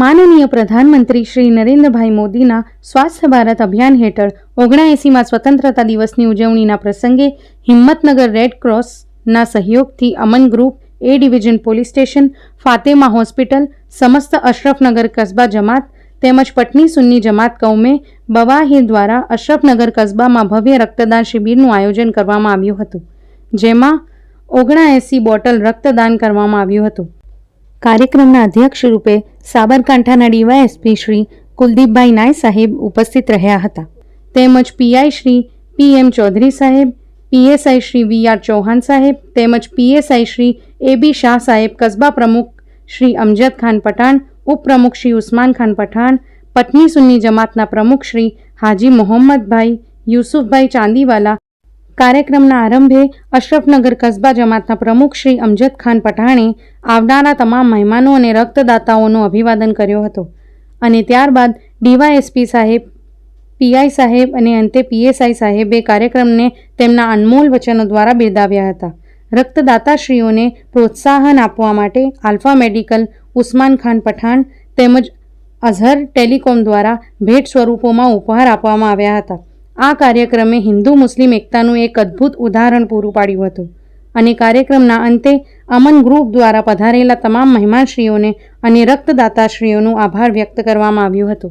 માનનીય પ્રધાનમંત્રી શ્રી નરેન્દ્રભાઈ મોદીના સ્વાસ્થ્ય ભારત અભિયાન હેઠળ ઓગણાએંસીમાં સ્વતંત્રતા દિવસની ઉજવણીના પ્રસંગે હિંમતનગર રેડ ક્રોસના સહયોગથી Aman group, A division police station, Fatema hospital, સમસ્ત અશરફનગર કસ્બા જમાત તેમજ પટની સુન્ની જમાત કૌમે બવાહીર દ્વારા અશરફનગર કસ્બામાં ભવ્ય રક્તદાન શિબિરનું આયોજન કરવામાં આવ્યું હતું, જેમાં ઓગણાએંસી બોટલ રક્તદાન કરવામાં આવ્યું હતું. કાર્યક્રમના અધ્યક્ષ રૂપે સાબરકાંઠાના ડીવાયએસપી શ્રી કુલદીપભાઈ નાય સાહેબ ઉપસ્થિત રહ્યા હતા. તેમજ P I Shri P M Chaudhari સાહેબ, PSI Shri V R Chauhan સાહેબ, તેમજ PSI Shri A B Shah સાહેબ, કસ્બા પ્રમુખ શ્રી અમજદ ખાન પઠાણ, ઉપપ્રમુખ શ્રી ઉસ્માન ખાન પઠાણ, પત્ની સુન્ની જમાતના પ્રમુખ શ્રી હાજી મોહમ્મદભાઈ, યુસુફભાઈ ચાંદીવાલા કાર્યક્રમના આરંભે અશરફનગર કસ્બા જમાતના પ્રમુખ શ્રી અમજદ ખાન પઠાણે આવનારા તમામ મહેમાનો અને રક્તદાતાઓનું અભિવાદન કર્યો હતો. અને ત્યારબાદ ડીવાયએસપી સાહેબ, પીઆઈ સાહેબ અને અંતે પીએસઆઈ સાહેબે કાર્યક્રમને તેમના અનમોલ વચનો દ્વારા બિરદાવ્યા હતા. રક્તદાતાશ્રીઓને પ્રોત્સાહન આપવા માટે આલ્ફા મેડિકલ ઉસ્માન ખાન પઠાણ તેમજ અઝહર ટેલિકોમ દ્વારા ભેટ સ્વરૂપોમાં ઉપહાર આપવામાં આવ્યા હતા. આ કાર્યક્રમે હિન્દુ મુસ્લિમ એકતાનું એક અદ્ભુત ઉદાહરણ પૂરું પાડ્યું હતું અને કાર્યક્રમના અંતે અમન ગ્રુપ દ્વારા પધારેલા તમામ મહેમાનશ્રીઓને અને રક્તદાતાશ્રીઓનો આભાર વ્યક્ત કરવામાં આવ્યો હતો.